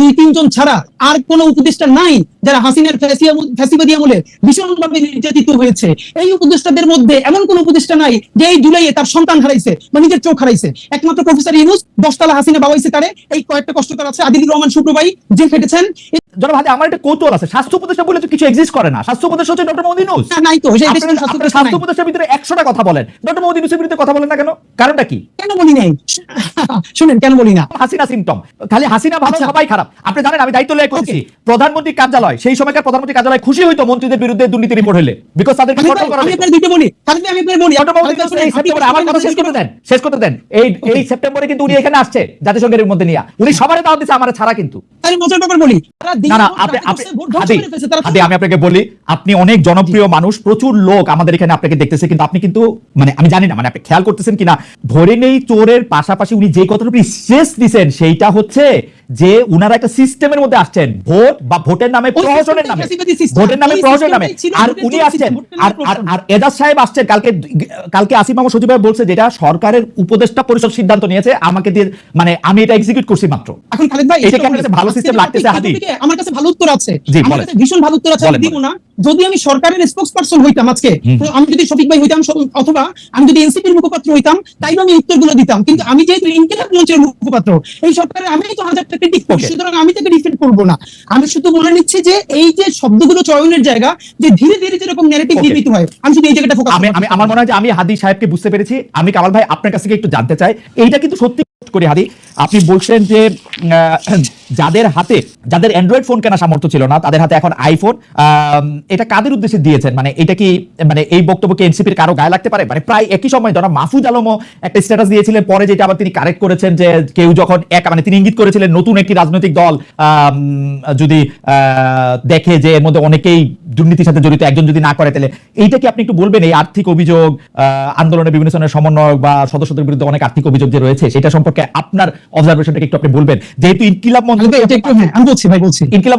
দুই তিনজন ছাড়া আর কোনো উপদেষ্টা নাই যারা হাসিনার ফ্যাসিবাদী আমলে ভীষণভাবে নির্যাতিত হয়েছে। এই উপদেষ্টাদের মধ্যে এমন কোন উপদেষ্টা নাই যে এই জুলাইয়ে তার সন্তান হারাইছে বা নিজের চোখ হারাইছে। একমাত্র প্রফেসর ইউনুস দশতলা হাসিনা বাবাইছে তারে। এই কয়েকটা কষ্টকর আছে। আদিলুর রহমান শুক্রবাই যে খেটেছেন জনাব আমার একটা কৌতূহল আছে। স্বাস্থ্য উপদেষ্টা বলে তো কিছু এক্সিস্ট করে না। স্বাস্থ্য উপদেষ্টা হচ্ছে ডক্টর নাই তো স্বাস্থ্য। উপদেষ্টার ভিতরে একশোটা কথা বলেন। ডক্টর ইউনুসের বিরুদ্ধে কথা বলেন না কেন? কারণটা কি? কেন বলি নাই? শুনেন কেন বলি না? হাসিনা সিমটম খালি হাসিনা ভালো আচ্ছা। সবাই খারাপ। আপনি জানেন আমি দায়িত্ব লয়ে করছি প্রধানমন্ত্রী কার্যালয় সেই সময়কার প্রধানমন্ত্রী কার্যালয় খুশি হইতো মন্ত্রীদের বিরুদ্ধে দুর্নীতি রিপোর্ট হলে বিকজ তাদেরকে আমি কন্ট্রোল করা আমি। আপনার দুইটা বলি। তাহলে আমি আপনার বলি। সেপ্টেম্বরে আমার কথা শেষ করতে দেন শেষ করতে দেন। এই এই সেপ্টেম্বরে কিন্তু উনি এখানে আসছে জাতিসংঘের মধ্যে নিয়ে। উনি সবারই দাওয়াত দিচ্ছে আমার ছাড়া কিন্তু। আমি মজার ব্যাপার বলি না না আপনি আপনি আমি আপনাকে বলি আপনি অনেক জনপ্রিয় মানুষ প্রচুর লোক আমাদের এখানে আপনাকে দেখতেছে কিন্তু আপনি কিন্তু মানে আমি জানি না মানে আপনি খেয়াল করতেছেন কিনা? ধরে নেই চোরের পাশাপাশি উনি যে কথাটা স্ট্রেস দিছেন সেইটা হচ্ছে যে উনারা একটা সিস্টেমের মধ্যে আসছেন ভোট বা ভোটের নামে ওই প্রহসনের নামে ভোটের নামে ওই প্রহসনের নামে। আর উনি আসছেন আর আর এজাজ সাহেব আসছেন কালকে কালকে আসিম মাহমুদ সচিব বলছে যেটা সরকারের উপদেষ্টা পরিষদ সিদ্ধান্ত নিয়েছে আমাকে দিয়ে মানে আমি এটা এক্সিকিউট করছি মাত্র। এখন খালেদ ভাই এটা কি আপনার কাছে ভালো system লাগতেছে, হাদি? আমার কাছে ভালো উত্তর আছে। আমার কাছে ভীষণ ভালো উত্তর আছে দিব না। যদি আমি সরকারের স্পোক্স পারসন হইতাম আজকে তো আমি যদি শফিক ভাই হইতাম অথবা আমি যদি এনসিপির মুখপাত্র হইতাম তাইলে আমি উত্তরগুলো দিতাম। কিন্তু আমি যেহেতু ইনকিলাব মঞ্চের মুখপাত্র এই সরকারের আমি তো হাজারটা সুতরাং আমি তাকে ডিফেন্ড করব না। আমি শুধু বলে নিচ্ছি যে এই যে শব্দগুলো চয়নের জায়গা যে ধীরে ধীরে যেরকম ন্যারেটিভ. নির্মিত হয় আমি শুধু এই জায়গাটা ফোকাস আমি আমি আমার মনে হয় যে আমি হাদি সাহেবকে বুঝতে পেরেছি। আমি কামাল ভাই আপনার কাছ থেকে একটু জানতে চাই। এইটা কিন্তু সত্যি করি, হাদি। আপনি বলছেন যে যাদের হাতে, যাদের অ্যান্ড্রয়েড ফোন কেনা সামর্থ্য ছিল না, তাদের হাতে এখন আইফোন এটা কাদের উদ্দেশ্যে দিয়েছেন? মানে এটা কি মানে এই বক্তব্যকে এনসিপির কারও গায়ে লাগতে পারে? মানে প্রায় একই সময় ধরা মাহফুজ আলমও একটা স্ট্যাটাস দিয়েছিলেন, পরে যেটা আবার তিনি কারেক্ট করেছেন যে, কেউ যখন এক মানে তিনি ইঙ্গিত করেছিলেন নতুন একটি রাজনৈতিক দল যদি দেখে যে এর মধ্যে অনেকেই দুর্নীতির সাথে জড়িত, একজন যদি না করে, তাহলে এইটা কি আপনি একটু বলবেন? এই আর্থিক অভিযোগ আন্দোলনের বিভিন্ন ধরনের সমন্বয়ক বা সদস্যদের বিরুদ্ধে অনেক আর্থিক অভিযোগ যে রয়েছে, সেটা সম্পর্কে আপনার অবজারভেশনটা একটু আপনি বলবেন যেহেতু ইনকিলাব মঞ্চ হ্যাঁ আমি বলছি ভাই বলছি ইনকিলাব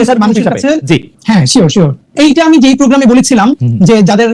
স্যার মানুষের আছে কাছে জি হ্যাঁ শিওর শিওর এইটা আমি যেই প্রোগ্রামে বলেছিলাম যে যাদের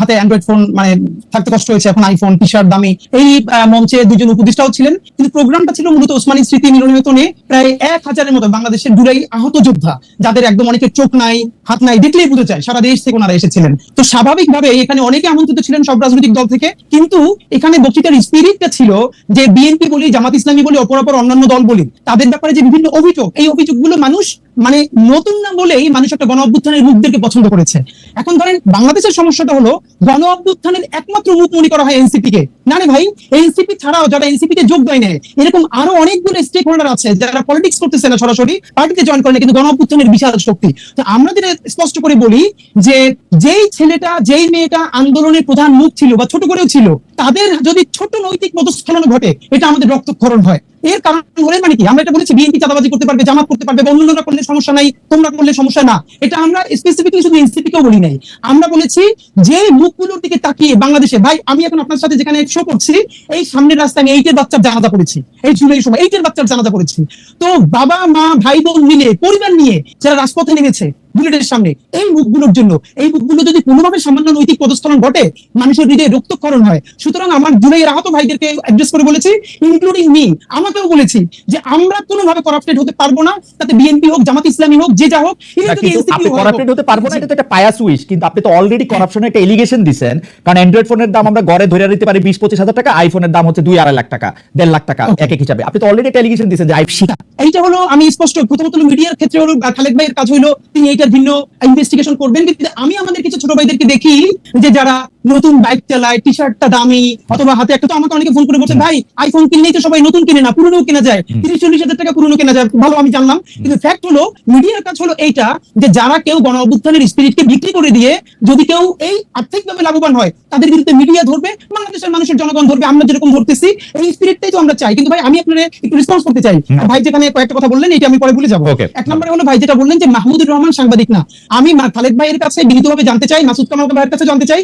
হাতে অ্যান্ড্রয়েড ফোন মানে থাকতে কষ্ট হয়েছে এখন আইফোন টি শার্ট দামি এই মঞ্চে দুজন উপদেষ্টাও ছিলেন। কিন্তু প্রোগ্রামটা ছিল মূলত ওসমানী স্মৃতি মিলনীয়তনে প্রায় এক হাজারের মতো বাংলাদেশের দুরাই আহত যোদ্ধা যাদের একদম অনেকের চোখ নাই হাত নাই দেখলেই বুঝতে চায় সারা দেশ থেকে ওনারা এসেছিলেন। তো স্বাভাবিকভাবে এখানে অনেকে আমন্ত্রিত ছিলেন সব রাজনৈতিক দল থেকে কিন্তু এখানে বক্তৃতার স্পিরিটটা ছিল যে বিএনপি বলি জামাত ইসলামী বলি অপরাপর অন্যান্য দল বলি তাদের ব্যাপারে যে বিভিন্ন অভিযোগ এই অভিযোগগুলো মানুষ মানে নতুন না বলেই মানুষ একটা গণ অভ্যুত্থানের মুখদেরকে পছন্দ করেছে। এখন ধরেন বাংলাদেশের সমস্যাটা হলো, গণ অভ্যুত্থানের একমাত্র মুখ মনে করা হয় এনসিপি কে। না রে ভাই এনসিপি ছাড়াও যারা এনসিপি তে যোগ দেয় নেয় এরকম আরও অনেকগুলো স্টেক হোল্ডার আছে যারা পলিটিক্স করতেছে না সরাসরি, পার্টিতে জয়েন করে কিন্তু গণ অভ্যুত্থানের বিশাল শক্তি। তো আমরা যেটা স্পষ্ট করে বলি যে, যেই ছেলেটা, যেই মেয়েটা আন্দোলনের প্রধান মুখ ছিল বা ছোট করেও ছিল তাদের যদি ছোট নৈতিক পদস্খলন ঘটে, এটা আমাদের রক্তক্ষরণ হয়। এর কারণ হলে মানে কি? আমরা এটা বলেছি, বিএনপি চাঁদাবাজি করতে পারবে, জামাত করতে পারবে অন্যরা করলে সমস্যা নাই, তোমরা করলে সমস্যা না। এটা আমরা স্পেসিফিকলি শুধু এনসিপি কেও বলি নাই। আমরা বলেছি যে মুখগুলোর দিকে তাকিয়ে বাংলাদেশে, ভাই, আমি এখন আপনার সাথে যেখানে শো করছি, এই সামনের রাস্তায় আমি এইটের বাচ্চার জানাজা করেছি এই জুলাই সময়, এইটের বাচ্চার জানাজা করেছি তো বাবা, মা, ভাই, বোন মিলে, পরিবার নিয়ে যারা রাজপথে নেমেছে বুলেটের সামনে। এই মুখগুলোর জন্য এই মুখগুলো যদি কোনোভাবে সামান্য নৈতিক পদস্থলন ঘটে মানুষের হৃদয়ে রক্তক্ষরণ হয়। সুতরাং আমার জুলাইয়ের আহত ভাইদেরকে অ্যাড্রেস করে বলেছি ইনক্লুডিং মি আমাকেও বলেছি যে আমরা কোনোভাবে কারাপ্টেড হতে পারব না। তাতে বিএনপি হোক জামাত ইসলামী হোক যে যা হোক আপনি করাপ্টেড হতে পারব না এটা তো একটা পায়াস উইশ কিন্তু আপনি তো অলরেডি করাপশনের একটা এলিগেশন দিছেন। কারণ অ্যান্ড্রয়েড ফোনের দাম আমরা গড়ে ধরে দিতে পারি বিশ পঁচিশ হাজার টাকা আইফোনের দাম হচ্ছে দুই আড়াই লাখ টাকা দেড় লাখ টাকা এক এক হিসাবে। আপনি তো অলরেডি একটা এলিগেশন দিয়েছেন যে এইটা হলো আমি স্পষ্ট প্রথমত মিডিয়ার ক্ষেত্রে হলো খালেদ ভাইয়ের কাজ হলো তিনি এইটার ভিন্ন ইনভেস্টিগেশন করবেন। কিন্তু আমি আমাদের কিছু ছোট ভাইদেরকে দেখি যে যারা নতুন বাইক চালায় টি শার্টটা দামি অথবা হাতে একটা তো আমাকে অনেকে ফোন করে বলছে ভাই আইফোন কিনলেই তো সবাই নতুন কিনে না পুরনো কেনা যায়। তিরিশ চল্লিশ হাজার টাকা পুরনো কেনা যায় ভালো আমি জানলাম। কিন্তু ফ্যাক্ট হলো মিডিয়ার কাজ হলো এইটা যে যারা কেউ গণ অভ্যুত্থানের স্পিরিটকে বিক্রি করে দিয়ে যদি কেউ এই আর্থিকভাবে লাভবান হয় তাদের বিরুদ্ধে মিডিয়া ধরবে বাংলাদেশের মানুষের জনগণ ধরবে আমরা যেরকম ধরতেছি এই স্পিরিটটাই তো আমরা চাই। কিন্তু ভাই আমি আপনার একটু রেসপন্স করতে চাই। ভাই যেখানে কয়েকটা কথা বললেন এটা আমি পরে ভুলে যাব। এক নম্বরে হলো ভাই যেটা বললেন যে মাহমুদুর রহমান সাংবাদিক না। আমি খালেদ ভাইয়ের কাছে বিনীতভাবে জানতে চাই মাসুদ কামাল ভাইয়ের কাছে জানতে চাই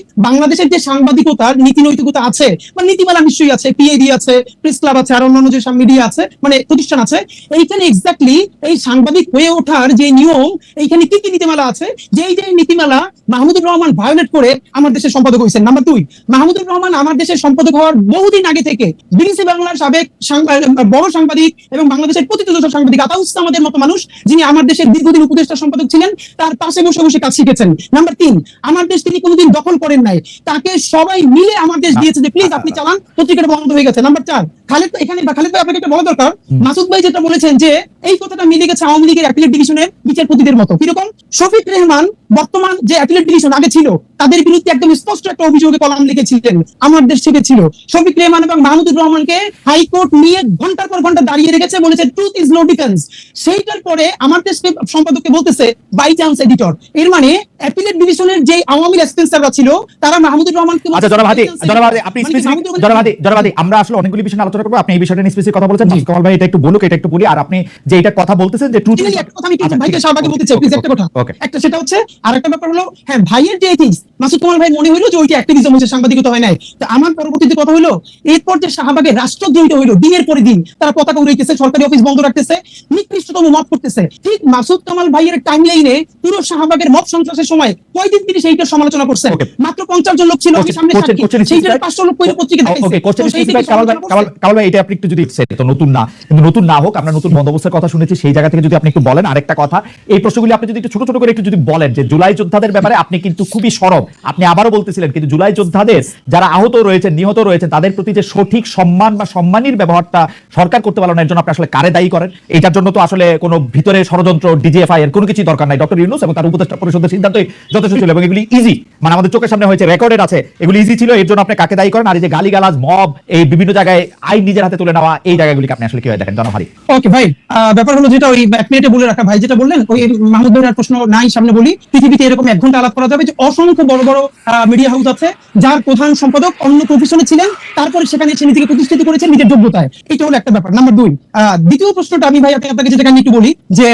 বাংলাদেশের যে সাংবাদিকতার নীতি নৈতিকতা আছে, বা নীতিমালা নিশ্চয়ই আছে পিএডি আছে প্রেস ক্লাব আছে, আর অন্যান্য যে মিডিয়া আছে মানে প্রতিষ্ঠান আছে, এইখানে এক্স্যাক্টলি এই সাংবাদিক হয়ে ওঠার যে নিয়ম, এইখানে কি কি নীতিমালা আছে? যেই যে নীতিমালা মাহমুদুর রহমান ভায়োলেট করে আমার দেশের সম্পাদক হয়েছেন। নাম্বার দুই, মাহমুদুর রহমান আমার দেশের সম্পাদক হওয়ার বহুদিন আগে থেকে বিবিসি বাংলার সাবেক বড় সাংবাদিক এবং বাংলাদেশের প্রতিনিধি সাংবাদিক আতাউস আমাদের মতো মানুষ, যিনি আমার দেশের দীর্ঘদিন উপদেষ্টা সম্পাদক ছিলেন, তার পাশে বসে বসে কাজ শিখেছেন। নাম্বার তিন, আমার দেশ তিনি কোনোদিন দখল করেন নাই। তাকে সবাই মিলে আমার দেশ দিয়েছে যে প্লিজ আপনি চালান পত্রিকাটা বন্ধ হয়ে গেছে। নাম্বার চার খালেদ ভাই এখানে খালেদ ভাই আপনাকে একটা বলা দরকার। মাসুদ ভাই যেটা বলেছেন যে এই কথাটা মিলে গেছে আওয়ামী লীগের অ্যাপিলেট ডিভিশনের বিচারপতিদের মতো। কীরকম? শফিক রেহমান বর্তমান যে অ্যাপিলেট ডিভিশন আগে ছিল তাদের বিরুদ্ধে একদম স্পষ্ট একটা অভিযোগে কলাম লিখেছিলেন আমার দেশ থেকে ছিল। শফিক রেহমান এবং মাহমুদুর রহমানকে হাইকোর্ট নিয়ে ঘণ্টার পর ঘণ্টা দাঁড়িয়ে রেখেছে বলেছে ট্রুথ ইজ নো ডিফেন্স সেইটার পরে আমার দেশকে সম্পাদককে বলতেছে বাই চান্স এডিটর এর মানে অ্যাপিলেট ডিভিশনের যে আওয়ামী রেসপেন্সাররা ছিল তারা মাহমুদুর রহমানকে আচ্ছা জনাব হাদি আপনি মানে স্পেসিফিক মাহমুদুর রহমান- জনাব হাদি জনাব হাদি আমরা আসলে অনেকগুলি বিষয় আলোচনা করব আপনি এই বিষয়টা নিয়ে স্পেসিফিক কথা বলেছেন। মাসুদ ভাই এটা একটু বলুক এটা একটু বলি আর আপনি যে এটা কথা বলতেছেন যে ট্রুথ একটা কথা আমি একটু ভাইকে শাহবাগে বলতে চাই প্লিজ একটা কথা? একটা সেটা হচ্ছে আর ব্যাপার হলো হ্যাঁ ভাইয়ের যে এথিক্স মাসুদ কুমার ভাই মনে হইল যে ওইটা অ্যাক্টিভিজম হচ্ছে সাংবাদিকতা হয় নাই। তো আমার পরবর্তীতে কথা হলো এরপর যে শাহবাগে রাষ্ট্রদ্রোহিত হইল দিনের পরে দিন তারা পতাকা উড়াইতেছে সরকারি অফিস বন্ধ রাখতেছে নিকৃষ্টতম মত করতেছে। ঠিক মাসুদ কামাল ভাইয়ের টাইম লাইনে পুরো শাহবাগের মত সন্ত্রাসের সময় কয়দিন তিনি সমালোচনা করছেন? মাত্র পঞ্চাশ লোক ছিল সামনে কোশ্চেন সাক্ষী। কোশ্চেন সেইটার পাঁচশো লোক পরে পত্রিকা ওকে কোশ্চেন কামাল ভাই কামাল কামাল ভাই এটা আপনি একটু যদি তো নতুন না কিন্তু নতুন না হোক আমরা নতুন বন্দোবস্তের কথা শুনেছি সেই জায়গা থেকে যদি আপনি একটু বলেন আরেকটা কথা এই প্রশ্নগুলি আপনি যদি একটু ছোট ছোট করে একটু যদি বলেন যে জুলাই যোদ্ধাদের ব্যাপারে আপনি কিন্তু খুবই সরব আপনি আবারও বলতেছিলেন কিন্তু জুলাই যোদ্ধাদের যারা আহত রয়েছেন নিহত রয়েছেন তাদের প্রতি যে সঠিক সম্মান বা সম্মানীর ব্যবহারটা সরকার করতে পারল না এর জন্য আপনি আসলে কারে দায়ী করেন? এটার জন্য তো আসলে কোনো ভিতরে ষড়যন্ত্র ডিজিএফআই এর কোনো কিছুই দরকার নাই ডক্টর ইউনুস এবং তার উপদেষ্টা পরিষদের সিদ্ধান্তই যথেষ্ট ছিল এবং এগুলি ইজি মানে আমাদের চোখের সামনে হয়েছে রেকর্ডেড আছে। এগুলি ইজি ছিল, এর জন্য আপনি কাকে দায়ী করেন? আর এই যে গালিগালাজ মব এই বিভিন্ন জায়গায় আইন নিজের হাতে তুলে নেওয়া, এই জায়গাগুলিকে আপনি আসলে কীভাবে দেখেন? জনহারি ওকে ভাই ব্যাপার হলো যেটা ওই এক মিনিটে বলে রাখা, ভাই, যেটা বললেন, ওই মাহমুদ ভাইয়ের প্রশ্ন নাই, সামনে বলি, পৃথিবীতে এরকম এক ঘণ্টা আলাপ করা যাবে যে অসংখ্য বড় বড় মিডিয়া হাউস আছে, যার প্রধান সম্পাদক অন্য প্রফেশনে ছিলেন, তারপরে সেখানে সে নিজেকে প্রতিষ্ঠিত করেছেন নিজের যোগ্যতায়। এটা হলো একটা ব্যাপার। নাম্বার দুই দ্বিতীয় প্রশ্নটা আমি ভাই আপনাকে যেটা আমি একটু বলি, যে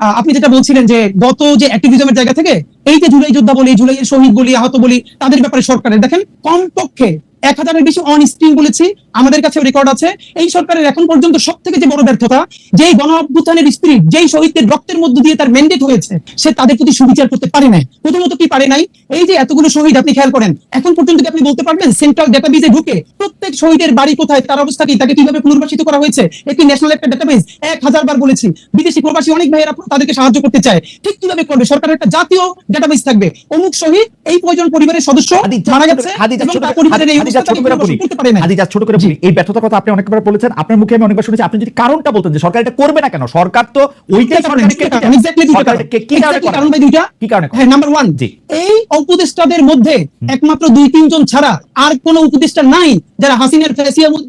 আপনি যেটা বলছিলেন যে গত যে অ্যাক্টিভিজমের জায়গা থেকে এই যে জুলাই যোদ্ধা বলি, জুলাইয়ের শহীদ বলি, আহত বলি, তাদের ব্যাপারে সরকারের। দেখেন, কমপক্ষে এক হাজারের বেশি অন স্ক্রিন বলেছি আমাদের কাছে রেকর্ড আছে। এই সরকারের এখন পর্যন্ত সব থেকে যে বড় ব্যর্থতা যেই গণ অভ্যুত্থানের স্পিরিট যেই শহীদদের রক্তের মধ্য দিয়ে তার ম্যান্ডেট হয়েছে সে তাদের প্রতি সুবিচার করতে পারে নাই। প্রথমত কি পারে নাই? এই যে এতগুলো শহীদ আপনি খেয়াল করেন এখন পর্যন্ত কি আপনি বলতে পারবেন সেন্ট্রাল ডেটাবেজে ঢুকে প্রত্যেক শহীদের বাড়ি কোথায় তার অবস্থা কি তাকে কীভাবে পুনর্বাসিত করা হয়েছে? একটি ন্যাশনাল একটা ডেটাবেজ এক হাজার বার বলেছি বিদেশি প্রবাসী অনেক ভাইয়েরা তাদেরকে সাহায্য করতে চায়। ঠিক কীভাবে করবে? সরকারের একটা জাতীয় ডেটাবেজ থাকবে। অমুক শহীদ এই প্রয়োজন পরিবারের সদস্য মারা গেছে এবং তার পরিবারের এই করতে পারে না ছোট করে বলি এই ব্যর্থতার কথা আপনি অনেকবার বলেছেন আপনার মুখে আমি অনেকবার শুনেছি। আপনি যদি কারণটা বলতেন যে সরকার এটা করবে না কেন? সরকার তো ওইটাই কি কারণে কারণ ভাই দুইটা। কি কারণে হ্যাঁ নাম্বার ওয়ান জি। এই উপদেষ্টাদের মধ্যে একমাত্র দুই তিনজন ছাড়া আর কোন উপদেষ্টা নাই যারা হাসিনের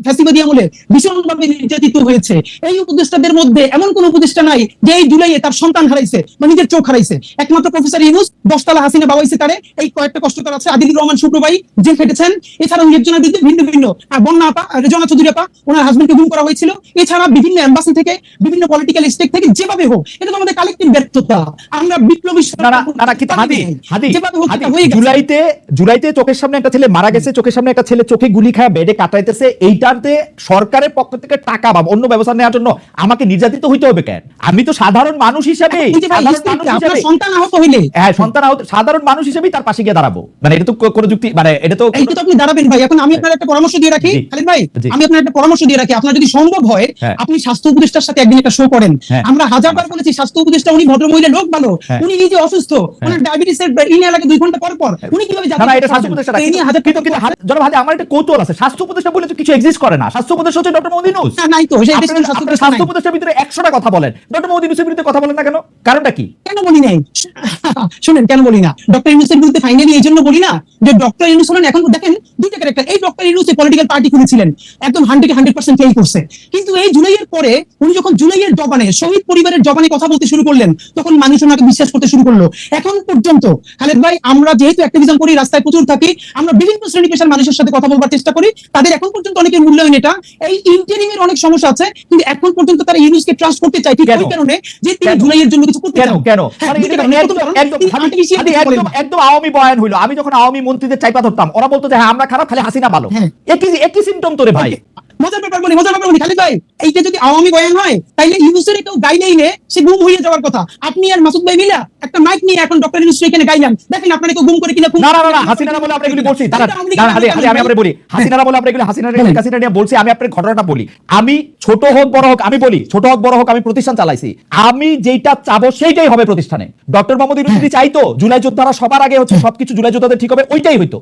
ফ্যাসিবাদী আমলে ভীষণভাবে নির্যাতিত হয়েছে। এই উপদেষ্টাদের মধ্যে এমন কোন উপদেষ্টা নাই যে এই জুলাইয়ে তার সন্তান হারাইছে বা নিজের চোখ হারাইছে। একমাত্র প্রফেসর ইউনুস দশতলা হাসিনা বাবাইছে তারে। এই কয়েকটা কষ্টকর আছে আদিলুর রহমান শুক্রবাই যে খেটেছেন। এছাড়াও নির্জনের বিরুদ্ধে ভিন্ন ভিন্ন। আর বন্যা আপা রেজনা চৌধুরী আপা ওনার হাজবেন্ডকে গুম করা হয়েছিল। এছাড়া বিভিন্ন এম্বাসি থেকে বিভিন্ন পলিটিক্যাল স্টেক থেকে যেভাবে হোক এটা তো আমাদের কালেক্টিভ ব্যর্থতা। আমরা বিপ্লবী যেভাবে হোক এটা হয়ে। জুলাইতে জুলাইতে চোখের সামনে একটা ছেলে মারা গেছে চোখের সামনে একটা ছেলে চোখে গুলি খায় বেডে কাটাইতেছে। এইটাতে সরকারের পক্ষ থেকে টাকা বা অন্য ব্যবস্থা নেওয়ার জন্য আমাকে নির্যাতিত হইতে হবে কেন? আমি তো সাধারণ মানুষ হিসেবে সন্তান আহত হইলে হ্যাঁ সন্তান আহত সাধারণ মানুষ হিসেবেই তার পাশে গিয়ে দাঁড়াবো। মানে এটা তো কোনো যুক্তি মানে এটা তো এইটা তো আপনি দাঁড়াবেন ভাই। এখন আমি আপনার একটা পরামর্শ দিয়ে রাখি। খালিদ ভাই জি। আমি আপনার একটা পরামর্শ দিয়ে রাখি। আপনার যদি সম্ভব হয় হ্যাঁ। আপনি স্বাস্থ্য উপদেষ্টার সাথে একদিন একটা শো করেন। হ্যাঁ। আমরা হাজারবার বলেছি স্বাস্থ্য উপদেষ্টা উনি ভদ্রমহিলা লোক ভালো। হ্যাঁ। উনি নিজে অসুস্থ। ওনার ডায়াবেটিসের ইনে লাগে দুই ঘণ্টা পর পর। উনি কীভাবে না না এটা স্বাস্থ্য উপদেষ্টা না। এই নিয়ে হাজার কিন্তু কিন্তু জনাব হাদি, আমার একটা কৌতূহল আছে। স্বাস্থ্য উপদেষ্টা বলে তো কিছু এক্সিস্ট করে না। স্বাস্থ্য উপদেষ্টা হচ্ছে ডক্টর মোদী নিউজ না, নাই তো স্বাস্থ্য উপদেষ্টা স্বাস্থ্য উপদেষ্টার ভিতরে একশোটা কথা বলেন। ডক্টর মোদী নিউজের বিরুদ্ধে কথা বলেন না কেন? কারণটা কি? কেন বলি নাই? শুনেন কেন বলি না? ডক্টর ইউনুসের বিরুদ্ধে ফাইনালি এই জন্য বলি না যে ডক্টর ইউনুস হলেন এখন দেখেন দুইটা ক্যারেক্টার এই ডক্টর ইউনুস পলিটিক্যাল পার্টি খুলেছিল ছিলেন একদম হান্ড্রেড হান্ড্রেড পার্সেন্ট ফেল করছে কিন্তু এই জুলাইয়ের পরে উনি যখন জুলাইয়ের জবানে শহীদ পরিবারের জবানে কথা বলতে শুরু করলেন তখন মানুষ ওনাকে বিশ্বাস করতে শুরু করল। এখন পর্যন্ত খালেদ ভাই আমরা যেহেতু অ্যাক্টিভিজম করি রাস্তায় প্রচুর থাকি আমরা বিভিন্ন শ্রেণি পেশার মানুষের সাথে কথা বলবার চেষ্টা করি তাদের এখন পর্যন্ত অনেকের মূল্যায়ন এটা। এই ইন্টারিং এর অনেক সমস্যা আছে কিন্তু এখন পর্যন্ত তারা ইউনুসকে ট্রাস্ট করতে চায়। ঠিক ওই কারণে যে তিনি? জুলাইয়ের জন্য কিছু করতে চান। কেন? হ্যাঁ, মানে। একদম আওয়ামী বয়ান হইল। আমি যখন আওয়ামী মন্ত্রীদের চাইপা ধরতাম ওরা বলতো যে হ্যাঁ আমরা খারাপ খালি হাসিনা ভালো। হ্যাঁ। একই একই সিমটম তোরে ভাই। মজার ব্যাপার বলি মজার ব্যাপার বলি খালিদ ভাই এইটা যদি আওয়ামী বয়ান হয় তাইলে ইউনুসের কেউ গাইলেইনে সে গুম হয়ে যাওয়ার কথা। আপনি আর মাসুদ ভাই মিলা একটা মাইক নিয়ে এখন ডক্টর ইউনুস এখানে গাইলেন দেখেন আপনারা কেউ গুম করে কিনা না না না, করে না কিনা, হাসিনারা বলে আমরা এগুলি বলছি। দাঁড়ান, দাঁড়ান, আমি। আপনাকে বলি হাসিনারা বলে আমরা এগুলি হাসিনারা বলেন। হাসিনা নিয়ে বলছি আমি আপনার ঘটনাটা বলি। আমি ছোট হোক বড় হোক আমি বলি ছোট হোক বড় হোক আমি প্রতিষ্ঠান চালাইছি। আমি যেটা চাবো সেইটাই হবে প্রতিষ্ঠানে। ডক্টর মোহাম্মদ ইউনুস যদি চাইতো জুলাই যোদ্ধারা সবার আগে হচ্ছে সবকিছু জুলাই যোদ্ধাদের ঠিক হবে ওইটাই হইতো।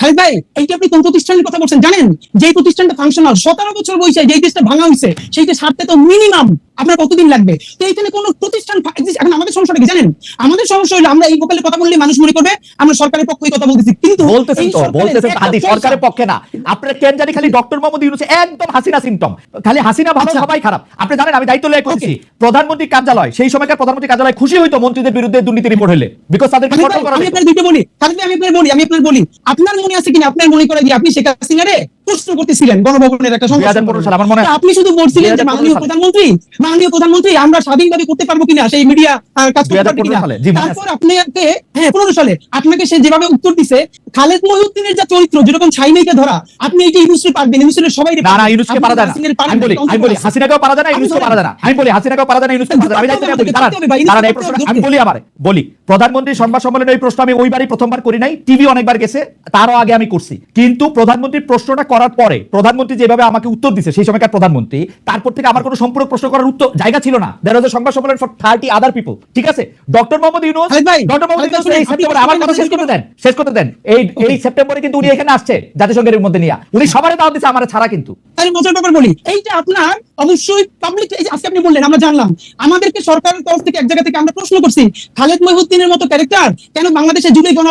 খালিদ ভাই এইটা আপনি কোন প্রতিষ্ঠানের কথা বলছেন জানেন? যে প্রতিষ্ঠানটা ফাংশনাল সতেরো বছর বয়সে যে দেশটা ভাঙা হয়েছে সেইটা সারতে তো মিনিমাম আপনার কতদিন লাগবে? তো এইখানে কোন প্রতিষ্ঠান এখন আমাদের সমস্যাটা কি জানেন? আমাদের সমস্যা হলো আমরা এই ভোকালে কথা বললে মানুষ মনে করবে আমরা সরকারের পক্ষে কথা বলতেছি। কিন্তু বলতেছেন তো বলতেছেন পয়সা- সরকারের পক্ষে না। আপনার কেন জানি খালি ডক্টর মোহাম্মদ ইউনুস একদম হাসিনা সিমটম খালি হাসিনা ভালো আচ্ছা। সবাই খারাপ। আপনি জানেন আমি দায়িত্ব লেগে করছি। প্রধানমন্ত্রী কার্যালয় সেই সময়কার প্রধানমন্ত্রী কার্যালয় খুশি হইতো মন্ত্রীদের বিরুদ্ধে দুর্নীতি রিপোর্ট হলে। বিকজ করা আমি। আপনার দুইটা বলি। তাহলে আমি আপনার বলি আমি আপনার বলি। আপনার মনে আছে কিনা? আপনার মনে করে যে আপনি শেখ হাসিনারে প্রশ্ন করতেছিলেন গণভবনের একটা সংবাদ 2015 সালে, আমার আছে। আপনি শুধু বলছিলেন যে মাননীয় প্রধানমন্ত্রী মাননীয় প্রধানমন্ত্রী আমরা স্বাধীনভাবে করতে পারব কিনা সেই মিডিয়া কাজ করতে পারবে কিনা। তারপর আপনাকে হ্যাঁ পনেরো সালে আপনাকে সে যেভাবে উত্তর দিছে খালেদ মহিউদ্দিনের যা চরিত্র যেরকম ছাইনাইকে ধরা আপনি ইউনুসকে পারবেন ইউনুসের সবাই না না ইউনুসকে পারা যায় না আমি বলি আমি বলি হাসিনাকেও পারা যায় না ইউনুসকে পারা যায় না আমি বলি হাসিনাকেও পারা যায় না ইউনুসকে পারা যায় না। আমি বলি দাঁড়ান এই প্রশ্ন আমি বলি আমার বলি প্রধানমন্ত্রী সংবাদ সম্মেলনে এই প্রশ্ন আমি ওইবারই প্রথমবার করি নাই টিভি অনেকবার গেছে তারও আগে আমি করছি কিন্তু প্রধানমন্ত্রীর প্রশ্নটা করার পরে প্রধানমন্ত্রী যেভাবে আমাকে উত্তর দিছে সেই সময়কার প্রধানমন্ত্রী তারপর থেকে আমার কোনো সম্পূর্ণ প্রশ্ন করার উত্তর জায়গা ছিল না। দেয়ার ওয়াজ সংবাদ সম্মেলন ফর থার্টি আদার পিপল ঠিক আছে? ডক্টর মোহাম্মদ ইউনুস ডক্টর মোহাম্মদ ইউনুস এই সেপ্টেম্বরে আমার কথা শেষ করতে দেন শেষ করতে দেন। এই এই সেপ্টেম্বরে কিন্তু উনি এখানে আসছে জাতিসংঘের মধ্যে নিয়ে। উনি সবারই দাওয়াত দিচ্ছে আমার ছাড়া কিন্তু। মজার ব্যাপার বলি এইটা আপনার অবশ্যই পাবলিক এই যে আজকে আপনি বললেন আমরা জানলাম আমাদেরকে সরকারের তরফ থেকে এক জায়গা থেকে আমরা প্রশ্ন করছি খালেদ মহিউদ্দিনের মতো ক্যারেক্টার কেন বাংলাদেশে জুলাই গণ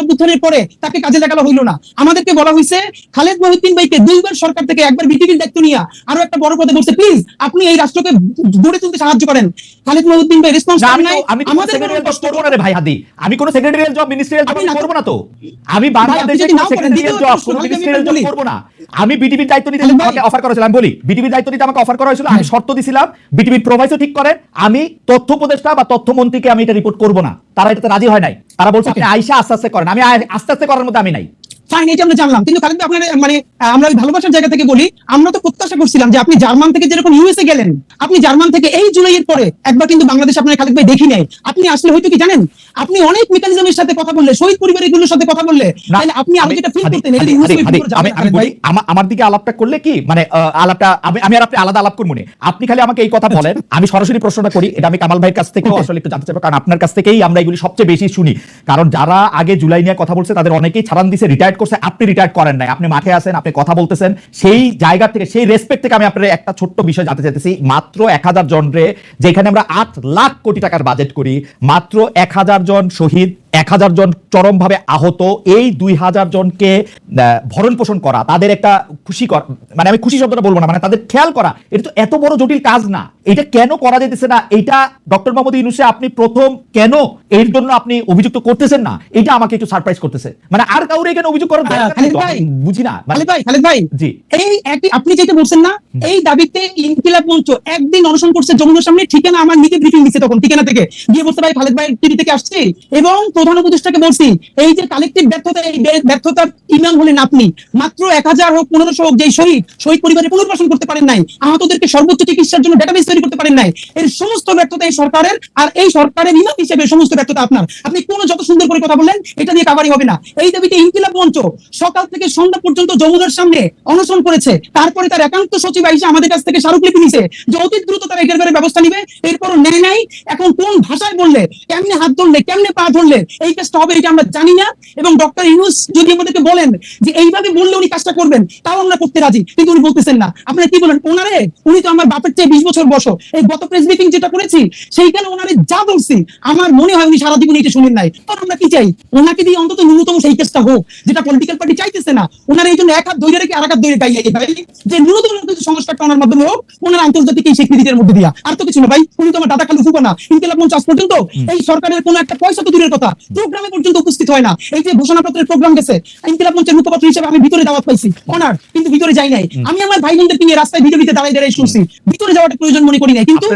পরে তাকে কাজে লাগানো হইল না? আমাদেরকে বলা হয়েছে খালেদ মহিউদ্দিন ভাইকে দুইবার সরকার থেকে একবার বিটিভির দায়িত্ব নিয়ে আরও একটা বড় পদে বলছে প্লিজ আপনি এই রাষ্ট্রকে গড়ে তুলতে সাহায্য করেন। খালেদ মহিউদ্দিন ভাই রেসপন্স নাই। আমি আমাদের জব করব না রে ভাই হাদি আমি কোনো সেক্রেটারিয়াল জব মিনিস্ট্রিয়াল জব আপনি না- তো। আমি বাংলাদেশে কোনো সেক্রেটারিয়াল জব কোনো মিনিস্ট্রিয়াল জব। করব না। আমি বিটিভির দায়িত্ব নিতে আমাকে অফার করা হয়েছিল আমি বলি বিটিভির দায়িত্ব নিতে আমাকে অফার করা হয়েছিল আমি শর্ত দিছিলাম বিটিভির প্রোভাইসও ঠিক করেন আমি তথ্য উপদেষ্টা বা তথ্যমন্ত্রীকে আমি এটা রিপোর্ট করব না। তারা এটাতে রাজি হয় নাই। তারা বলছে আপনি আইসা আস্তে আস্তে করেন। আমি আস্তে আস্তে করার মধ্যে আমি নাই। ফাইন এটা আমরা জানলাম। কিন্তু খালেদ আপনার মানে আমরা ওই ভালোবাসার জায়গা থেকে বলি, আমরা তো প্রত্যাশা করছিলাম যে আপনি জার্মান থেকে যেরকম ইউএসএ গেলেন, আপনি জার্মান থেকে এই জুলাইয়ের পরে একবার কিন্তু বাংলাদেশ আপনার খালেদ ভাই দেখি নাই। আপনি আসলে হয়তো কি জানেন? আপনি অনেক মেকানিজমের সাথে কথা বললে শহীদ পরিবারগুলোর সাথে কথা বললে তাহলে আপনি আরও আমি- যেটা ফিল করতেন ভাই। বলি আমার দিকে আলাপটা করলে কি? মানে আলাপটা আমি আমি আর আপনি আলাদা আলাপ করব না। আপনি খালি আমাকে এই কথা বলেন আমি সরাসরি প্রশ্নটা করি এটা আমি কামাল ভাইয়ের কাছ থেকেও আসলে একটু জানতে চাইব কারণ আপনার কাছ থেকেই আমরা এগুলি সবচেয়ে বেশি শুনি। কারণ যারা আগে জুলাই নিয়ে কথা বলছে তাদের অনেকেই ছাড়ান দিছে রিটায়ার্ড করছে আপনি রিটায়ার্ড করেন নাই। আপনি মাঠে আছেন আপনি কথা বলতেছেন সেই জায়গা থেকে সেই রেসপেক্ট থেকে আমি আপনার একটা ছোট্ট বিষয় জানতে চাইতেছি। মাত্র এক হাজার জন রে যেখানে আমরা আট লাখ কোটি টাকার বাজেট করি মাত্র এক হাজার জন শহীদ এক হাজার জন চরমভাবে আহত এই দুই হাজার জনকে ভরণ পোষণ করা তাদের একটা খুশি করা মানে আমি খুশি শব্দটা বলব না মানে তাদের খেয়াল করা এটা তো এত বড় জটিল কাজ না। এটা কেন করা যেতেছে না? এটা ডক্টর মোহাম্মদ ইউনুসে আপনি প্রথম কেন এর জন্য আপনি অভিযুক্ত করতেছেন না? এটা আমাকে একটু সারপ্রাইজ করতেছে। মানে আর কাউরে এখানে অভিযোগ করার বুঝি না মানে- ভাই খালেদ ভাই। জি। এই একই আপনি যেটা বলছেন না এই দাবিতে ইনকিলাব মঞ্চ একদিন অনশন করছে যমুনার সামনে ঠিকানা আমার নিজে ব্রিফিং দিচ্ছে তখন ঠিকানা থেকে। গিয়ে বলতে ভাই খালেদ ভাই টিভি থেকে আসছে। এবং প্রধান উপদেষ্টাকে বলছি, এই যে কালেকটিভ ব্যর্থতা, এই ব্যর্থতার ইমাম হলেন আপনি। মাত্র এক হাজার হোক, পনেরোশো হোক, যেই শহীদ শহীদ পরিবারে পুনর্বাসন করতে পারেন নাই, আহতদেরকে সর্বোচ্চ চিকিৎসার জন্য ডেটাবেস তৈরি করতে পারেন নাই, এর সমস্ত ব্যর্থতা এই সরকারের, আর এই সরকারের ইমাম হিসেবে সমস্ত ব্যর্থতা আপনার। আপনি কোন যত সুন্দর করে কথা বললেন, এটা দিয়ে কাবারি হবে না। এই দাবিতে ইনকিলাব মঞ্চ সকাল থেকে সন্ধ্যা পর্যন্ত যমুনার সামনে অনশন করেছে। তারপরে তার একান্ত সচিব আইসা আমাদের কাছ থেকে স্মারকলিপি নিছে যে অতি দ্রুত তারা এটার ব্যবস্থা নিবে এরপর নেয় নাই। এখন কোন ভাষায় বললে, কেমনে হাত ধরলে, কেমনে পা ধরলে এই কাজটা হবে এটা আমরা জানি না। এবং ডক্টর ইউনুস যদি আমাদেরকে বলেন যে এইভাবে বললে উনি কাজটা করবেন তাও আমরা করতে রাজি। কিন্তু উনি বলতেছেন না। আপনারা কি বলেন? ওনারে? উনি তো আমার বাপের চেয়ে বিশ বছর বসো এই গত প্রেস মিটিং যেটা করেছি সেইখানে ওনারে যা বলছি আমার মনে হয় উনি সারা জীবন এটা শুনেন নাই। তখন আমরা কি চাই? ওনাকে দিয়ে অন্তত ন্যূনতম সেই কেসটা হোক যেটা পলিটিক্যাল পার্টি চাইতেছে না। ওনার এই জন্য এক হাত ধরে রেখে আর এক হাত ধরে গাইয়ে ভাই যে ন্যূনতম সংস্কারটা ওনার মাধ্যমে হোক ওনার আন্তর্জাতিক এই স্বীকৃতির মধ্যে দিয়া। আর তো কিছু না ভাই উনি তো আমার দাদা খালু ফুকো না ইনকিলাব মঞ্চ আজ পর্যন্ত এই সরকারের কোনো একটা পয়সা তো দূরের কথা। প্রোগ্রামে পর্যন্ত উপস্থিত হয় না। এই যে ঘোষণাপত্রের প্রোগ্রাম গেছে, ইনকিলাব মঞ্চের মুখপাত্র হিসেবে আমি ভিতরে দাওয়াত পাইছি। অনার, কিন্তু ভিতরে যাই নাই। আমি আমার ভাই বোনদেরকে নিয়ে রাস্তায় ভিডিও ভিতরে দাঁড়াই দাঁড়াই শুনছি। ভিতরে যাওয়াটা প্রয়োজন মনে করি নাই, কিন্তু